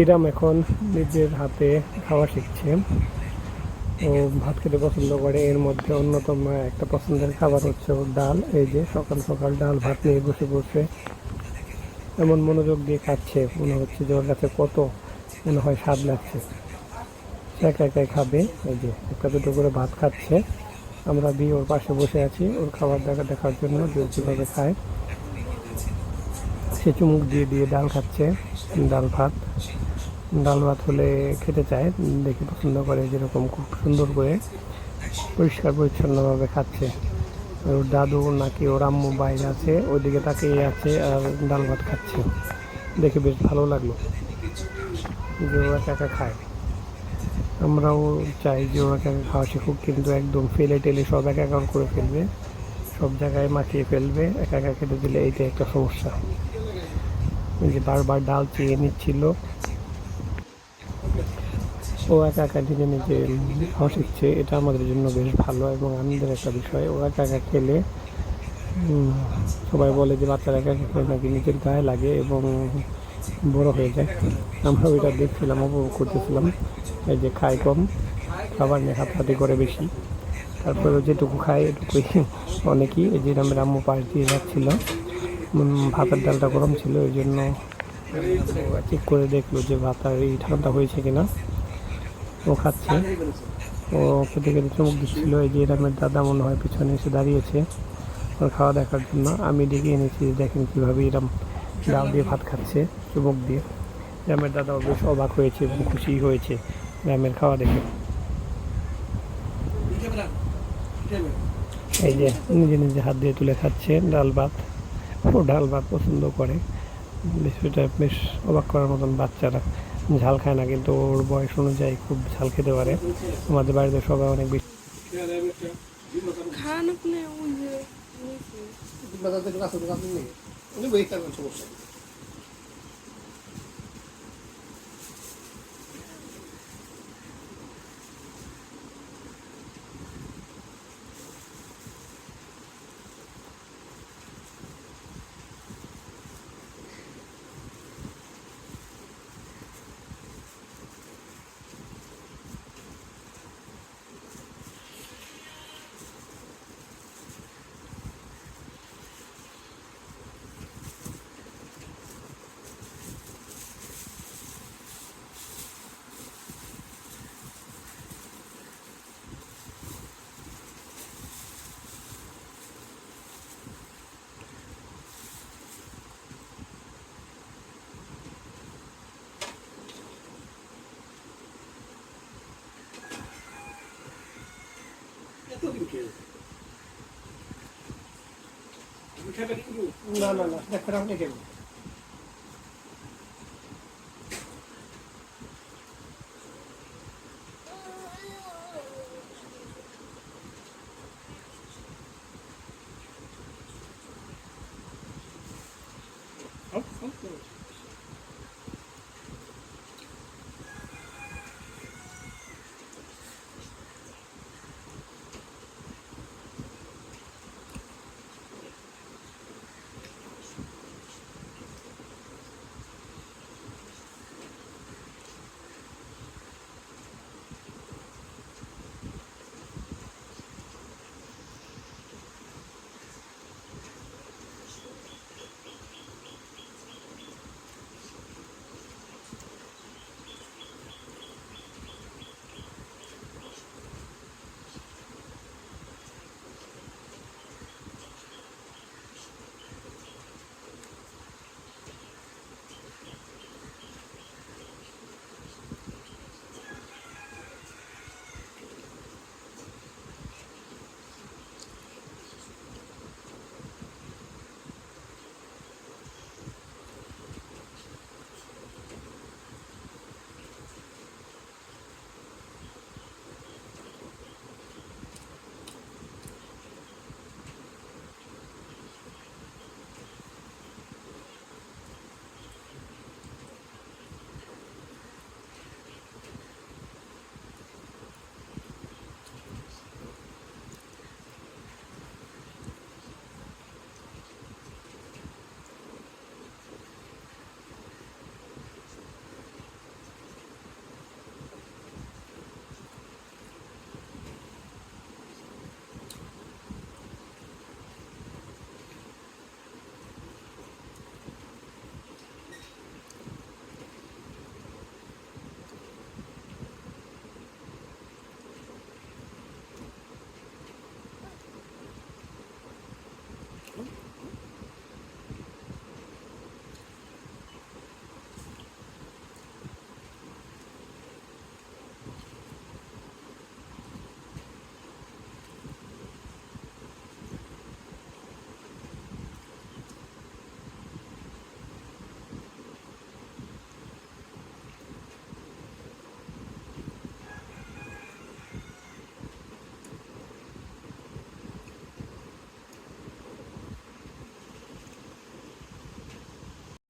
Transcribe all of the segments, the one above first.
Hiram এখন নিজের হাতে খাওয়া শিখছে। ও ভাত খেতে পছন্দ করে। এর মধ্যে অন্যতম একটা পছন্দের খাবার হচ্ছে ডাল। এই যে সকাল সকাল ডাল ভাত নিয়ে বসে বসে এমন মনোযোগ দিয়ে খাচ্ছে, মনে হচ্ছে যে ওর কাছে কত মনে হয় স্বাদ লাগছে। একা একাই খাবে। এই যে একটা দুটো করে ভাত খাচ্ছে। আমরা দিয়ে ওর পাশে বসে আছি। ওর খাবার দেখা দেখার জন্য যে কীভাবে খায়। সে চুমুক দিয়ে দিয়ে ডাল খাচ্ছে। ডাল ভাত। ডাল ভাত হলে খেতে চায়, দেখে পছন্দ করে, যেরকম খুব সুন্দর করে পরিষ্কার পরিচ্ছন্নভাবে খাচ্ছে। ওর দাদু নাকি ওর আম্মু বাইরে আছে, ওইদিকে তাকিয়ে আছে আর ডাল ভাত খাচ্ছে। দেখে বেশ ভালো লাগল যে ও একা খায়। আমরাও চাই যে ও একা খাওয়া শিখুক, কিন্তু একদম ফেলে টেলে সব একা একা করে ফেলবে, সব জায়গায় মাখিয়ে ফেলবে, একা একা খেতে দিলে এইটা একটা সমস্যা। যে বারবার ডাল চেয়ে নিচ্ছিল ও একা একা নিজে নিজে খাওয়া এটা আমাদের জন্য বেশ ভালো এবং আনন্দের একটা বিষয়। ও একা একা খেলে সবাই বলে যে বাচ্চারা একা একা খেলে নাকি নিজের গায়ে লাগে এবং বড় হয়ে যায়। আমরা ওইটা দেখছিলাম, উপভোগ করতেছিলাম। এই যে খায় কম, খাবার নিয়ে হাতাহাতি করে বেশি। তারপরে যেটুকু খায় এটুকুই অনেকই। এই যে আমার আম্মু পাশ দিয়ে যাচ্ছিল ভাতের ডালটা গরম ছিল, ওই জন্য চেক করে দেখল যে ভাত আর এই ঠান্ডা হয়েছে কিনা। ও খাচ্ছে। ও খেতে খেতে চমক দিচ্ছিল। এই যে এরামের দাদা মনে হয় পিছনে এসে দাঁড়িয়েছে ওর খাওয়া দেখার জন্য। আমি ডেকে এনেছি, দেখেন কীভাবে এরম ডাল দিয়ে ভাত খাচ্ছে, চুমুক দিয়ে। গ্রামের দাদাও বেশ অবাক হয়েছে এবং খুশি হয়েছে গ্রামের খাওয়া দেখে। এই যে নিজে নিজে হাত দিয়ে তুলে খাচ্ছে ডাল ভাত। ও ডাল ভাত পছন্দ করে। বিষয়টা বেশ অবাক করার মতন বাচ্চারা। ঝাল খায় না কিন্তু ওর বয়স অনুযায়ী খুব ঝাল খেতে পারে। আমাদের বাড়িতে সবাই অনেক বেশি খান আপনি নেই। না না না দেখেন আপনি কেন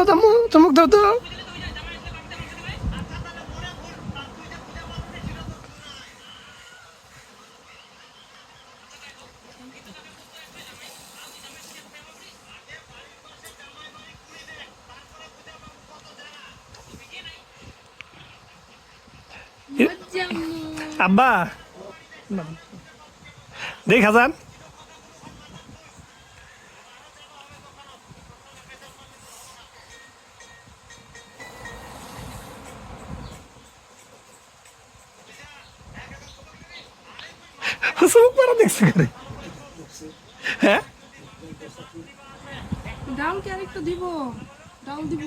দাও তাম্মু চুমুক দাও তো আব্বা দেখা যান চুমুক মারা দেখছি করে হ্যাঁ? ডাউল কি আরেকটা দিব? ডাউন দিব।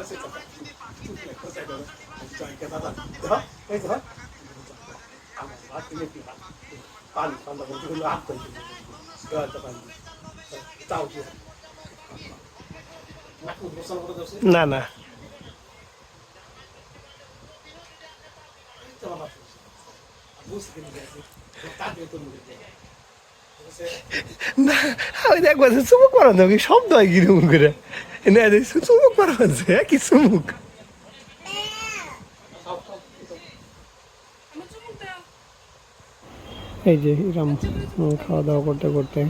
একটা আছে পানি ঠান্ডা করতে হলে হাত করে পানি তাও কি নাকু গোসল করে দোষে না, আমি দেখব চুমুক শব্দ হয় করে না চুমুক হচ্ছে কি চুমুক? এই যে, এরম খাওয়া দাওয়া করতে করতে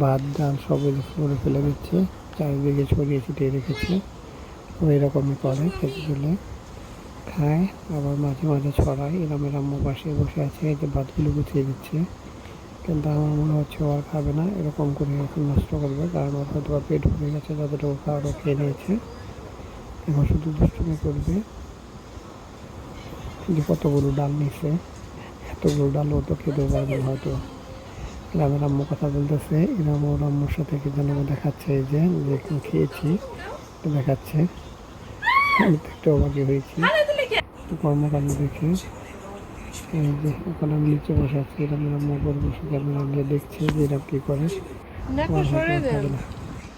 ভাত, ডাল সব করে ফেলে দিচ্ছে, চারিদিকে ছড়িয়ে ছিটিয়ে রেখেছে ও এরকমই করে, খেতে দিলে খায় আবার মাঝে মাঝে ছড়ায় এরম এরম পাশে বসে আছে, এই যে ভাতগুলো গুছিয়ে দিচ্ছে। কিন্তু আমার মনে হচ্ছে ও আর খাবে না, এরকম করে এখন নষ্ট করবে, কারণ ওর হয়তো পেট ভরে গেছে যতটুকু খাওয়ার ও খেয়ে নিয়েছে। এখন শুধু দুষ্টুমি করবে। যে কতগুলো ডাল নিচ্ছে এতগুলো ডাল ও তো খেতেও পারবে হয়তো। গ্রামের আম্মু কথা বলতেছে এরম ওর আম্মুর সাথে কি যেন দেখাচ্ছে, এই যে খেয়েছি, দেখাচ্ছে। আমি একটু অবাকি হয়েছি। কর্মকাণ্ড দেখে। ওখানে আমি নিচে বসে আছি এরকম মগর উপর বসে ক্যামেরা নিয়ে দেখছে যে এরা কী করে। না।